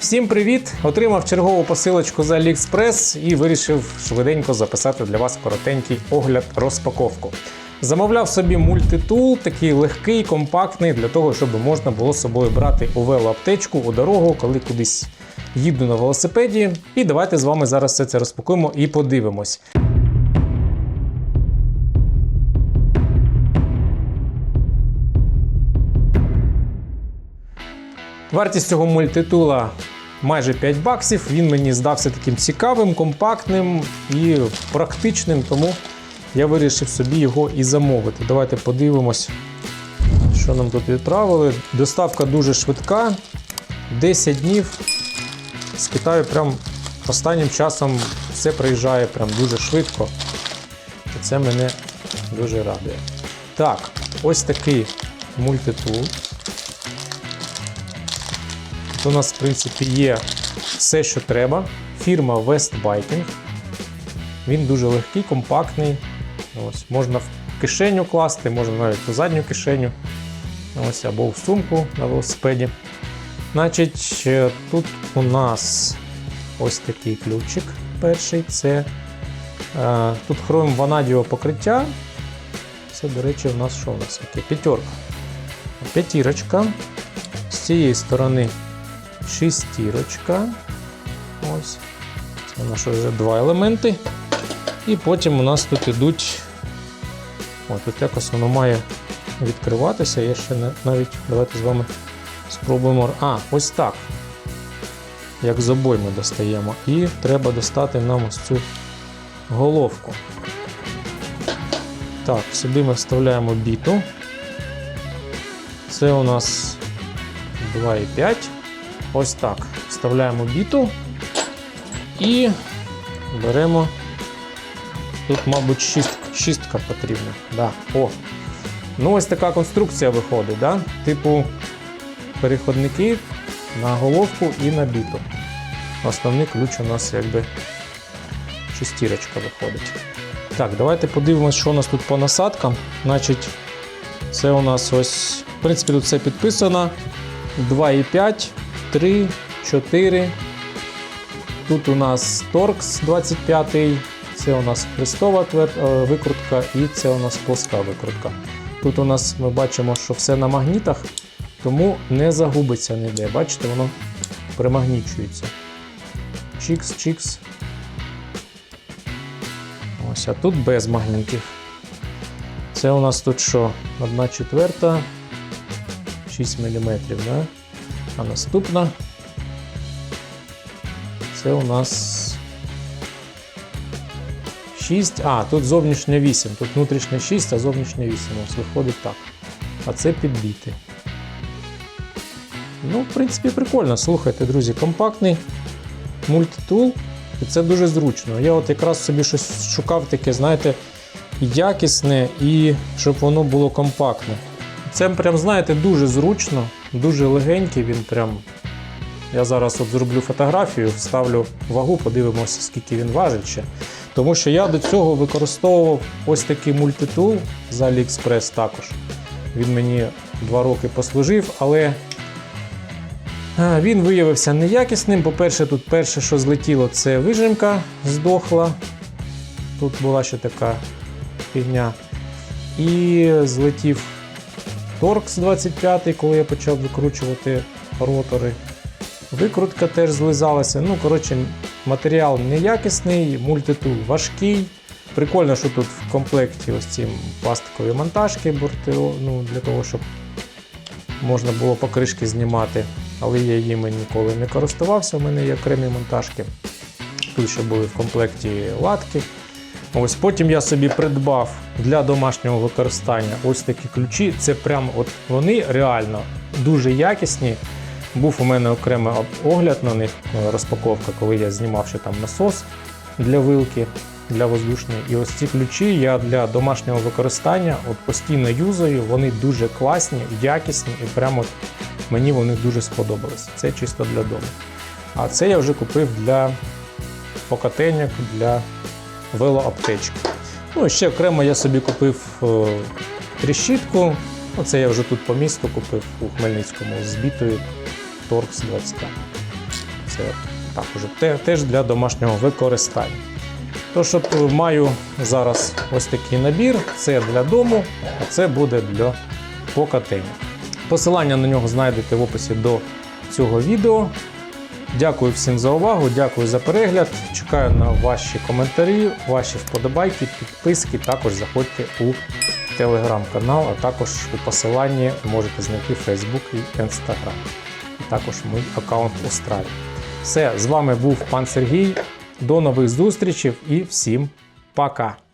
Всім привіт! Отримав чергову посилочку з AliExpress і вирішив швиденько записати для вас коротенький огляд розпаковку. Замовляв собі мультитул, такий легкий, компактний, для того, щоб можна було з собою брати у велоаптечку у дорогу, коли кудись їду на велосипеді. І давайте з вами зараз все це розпакуємо і подивимось. Вартість цього мультитула майже 5 баксів. Він мені здався таким цікавим, компактним і практичним, тому я вирішив собі його і замовити. Давайте подивимось, що нам тут відправили. Доставка дуже швидка. 10 днів. З Китаю прям останнім часом все приїжджає прям дуже швидко. І це мене дуже радує. Так, ось такий мультитул. Тут у нас, в принципі, є все, що треба. Фірма West Biking. Він дуже легкий, компактний. Ось, можна в кишеню класти, можна навіть у задню кишеню. Ось, або в сумку на велосипеді. Значить, е, тут у нас ось такий ключик. Перший це е, тут хром ванадіо покриття. Це, до речі, у нас що у нас? Яке? П'ятерка. П'ятірочка. З цієї сторони шістірочка. Ось. Це у нас вже два елементи. І потім у нас тут ідуть. О, тут якось воно має відкриватися. Я ще не, навіть давайте з вами спробуємо. А, ось так. Як з обойми достаємо. І треба достати нам ось цю головку. Так, сюди ми вставляємо біту. Це у нас 2,5. Ось так. Вставляємо біту і беремо. Тут, мабуть, шість, шістка потрібна. Да. О. Ну, ось така конструкція виходить. Да? Типу переходники на головку і на біту. Основний ключ у нас якби шестірочка виходить. Так, давайте подивимось, що у нас тут по насадкам. Значить, це у нас ось, в принципі, тут все підписано. 2,5, 3, 4. Тут у нас Torx 25, це у нас хрестова е, викрутка і це у нас плоска викрутка. Тут у нас ми бачимо, що все на магнітах, тому не загубиться ніде. Бачите, воно примагнічується. Чікс, чікс. Ось, а тут без магнітів. Це у нас тут що? 1 четверта, 6 мм, да? А наступна це у нас 6. А, тут зовнішнє 8. Тут внутрішнє 6, а зовнішнє 8. Ось виходить так. А це підбіти. Ну, в принципі, прикольно. Слухайте, друзі, компактний мультитул. І це дуже зручно. Я от якраз собі щось шукав таке, знаєте, якісне і щоб воно було компактне. Це прям, знаєте, дуже зручно, дуже легенький. Він прям. Я зараз от зроблю фотографію, вставлю вагу, подивимося, скільки він важить ще. Тому що я до цього використовував ось такий мультитул з AliExpress також. Він мені два роки послужив, але він виявився неякісним. По-перше, тут перше, що злетіло, це вижимка здохла. Тут була ще така фігня. І злетів Торкс 25, коли я почав викручувати ротори. Викрутка теж злизалася. Ну, коротше, матеріал неякісний, мультитул важкий. Прикольно, що тут в комплекті ось ці пластикові монтажки ну, для того, щоб можна було покришки знімати. Але я їми ніколи не користувався, у мене є окремі монтажки. Тут ще були в комплекті латки. Ось потім я собі придбав для домашнього використання ось такі ключі. Це прям от вони реально дуже якісні. Був у мене окремий огляд на них, е, розпаковка, коли я знімав ще там насос для вилки, для воздушної. І ось ці ключі я для домашнього використання от постійно юзаю. Вони дуже класні, якісні, і прямо мені вони дуже сподобались. Це чисто для дому. А це я вже купив для покатеньок, для велоаптечки. Ну і ще окремо я собі купив е, тріщітку. Оце я вже тут по місту купив у Хмельницькому з бітою Торкс 25. також те- теж для домашнього використання. Тож от е, маю зараз ось такий набір. Це для дому, а це буде для по. Посилання на нього знайдете в описі до цього відео. Дякую всім за увагу, дякую за перегляд. Чекаю на ваші коментарі, ваші вподобайки, підписки. Також заходьте у телеграм-канал, а також у посиланні можете знайти Facebook і Instagram. І також мій аккаунт у Страві. Все, з вами був пан Сергій. До нових зустрічей і всім пока!